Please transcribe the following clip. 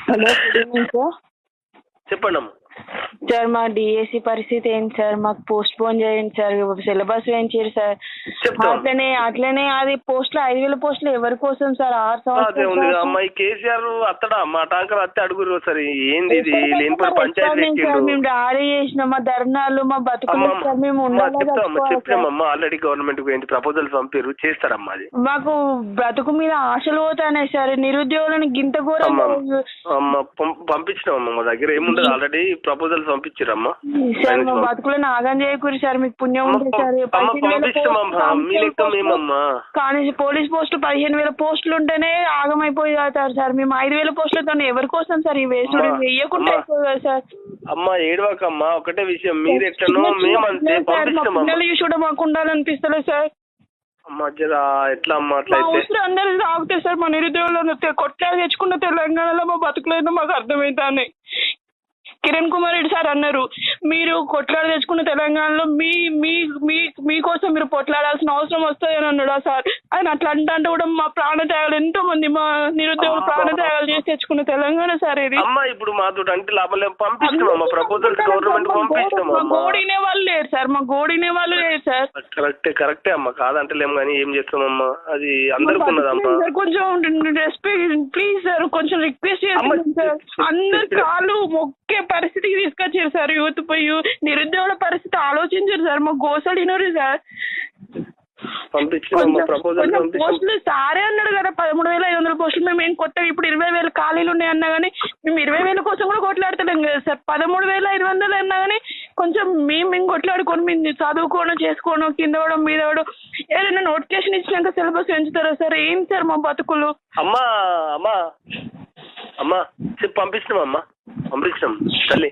Hello good చెప్పండి అమ్మ sir మా డిఎస్సి పరిస్థితి ఏంటి సార్? మాకు పోస్ట్ పోన్ చేయండి సార్ సిలబస్ వేయించారు సార్. అట్లనే అట్లనే అది పోస్టులు ఐదు వేల పోస్టులు ఎవరి కోసం సార్? ఆరు సంవత్సరాలు అమ్మ ఈ కేసీఆర్ అత్తడా మా టాంకర్ అత్తే అడుగురు సరే ఏంది ఇది? మేము డాడీ చేసిన మా ధర్నాలు మా బతుకులు సార్ మేము. చెప్పినామమ్మా ఆల్రెడీ గవర్నమెంట్ ఏంటి ప్రపోజల్స్ పంపారు చేస్తారమ్మా అది. మాకు బ్రతుకు మీద ఆశలు పోతానే సార్ నిరుద్యోగులను గింత ఘోరంగా పంపించినామమ్మా మా దగ్గర ఏముండదు ఆల్రెడీ ప్రపోజల్స్ పంపించారమ్మా. సార్ మా చేయకూరి సార్. మీకు పుణ్యం ఉంటుంది సార్. అమ్మ, పదిహేను వేల పంపించమమ్మా. పోస్టులు, మీ లెక్క మేమమ్మా. కానీ పోలీస్ పోస్టులు పదిహేను వేల పోస్టులు ఉంటేనే ఆగమైపోయి అవుతారు సార్. మేము ఐదు వేల పోస్టులతో ఎవరి కోసం సార్? ఈ వేసుడు అమ్మ, వేయకుండా అమ్మ. అయిపోయి కదా సార్. అమ్మ ఏడవకమ్మా. ఒకటే విషయం. మీరు ఎట్లనో మేమంతే సార్, మా పంపిస్తామమ్మా. పిల్లలు చూసి కూడా మాకు ఉండాలనిపిస్తలేదు సార్. అమ్మ జరా ఎట్లా అమ్మా మా అట్లయితే? అవసరం అందరూ తాగితే సార్. మా నిరుద్యోగులను కొట్లా తెచ్చుకున్న తెలంగాణలో మా బతుకులేదో మాకు అర్థమవుతాయి కిరణ్ కుమార్ రెడ్డి సార్ అన్నారు. మీరు కొట్లాడ తెచ్చుకున్న తెలంగాణలో మీ మీ మీ మీకోసం మీరు కొట్లాడాల్సిన అవసరం వస్తుంది అని అన్నాడు ఆ సార్. ఆయన అట్లా అంటే అంటే కూడా మా ప్రాణత్యాగాలు ఎంతో మంది మా నిరుద్యోగులు ప్రాణత్యాగాలు చేసి తెచ్చుకున్న తెలంగాణ సార్ ఇది. అమ్మ ఇప్పుడు మాతో అంటే లాభం లేదు పంపిస్తామమ్మా ప్రపోజల్స్ గవర్నమెంట్ మా పంపిస్తామమ్మా గోడినే వాళ్ళు లేరు సార్. మా గోడినే వాళ్ళు లేరు సార్. కరెక్టే కరెక్టే అమ్మా. కాదంటలేం కానీ ఏం చేస్తామమ్మా అది అందరికి ఉన్నదమ్మా. కొంచెం రెస్పెక్ట్ ప్లీజ్ సార్ కొంచెం రిక్వెస్ట్ చేస్తున్నాను సార్. అందరు కాళ్ళు మొక్కే పరిస్థితికి తీసుకొచ్చారు సార్. యూత్ పోయి నిరుద్యోగుల పరిస్థితి ఆలోచించారు సార్. మా గోసలు వినరు సార్. పోస్టులు సారే అన్నాడు కదా. పదమూడు వేల ఐదు వందల పోస్టులు. మేము ఏం కొత్తగా ఇప్పుడు ఇరవై వేలు ఖాళీలు ఉన్నాయి అన్నా కానీ మేము ఇరవై వేల కోసం కూడా కొట్లాడతలేం కదా సార్. పదమూడు వేల ఐదు వందలు అన్నా కానీ కొంచెం మేము మేము కొట్లాడుకొని మేము చదువుకోవడం చేసుకోవడం కింద పడడం మీద పడడం ఏదైనా నోటిఫికేషన్ ఇచ్చినాక సిలబస్ పెంచుతారా సార్? ఏం సార్ మా బతుకులు? అమ్మా అమ్మా అమ్మా చెప్పి పంపించినామమ్మా अमृक्षम चले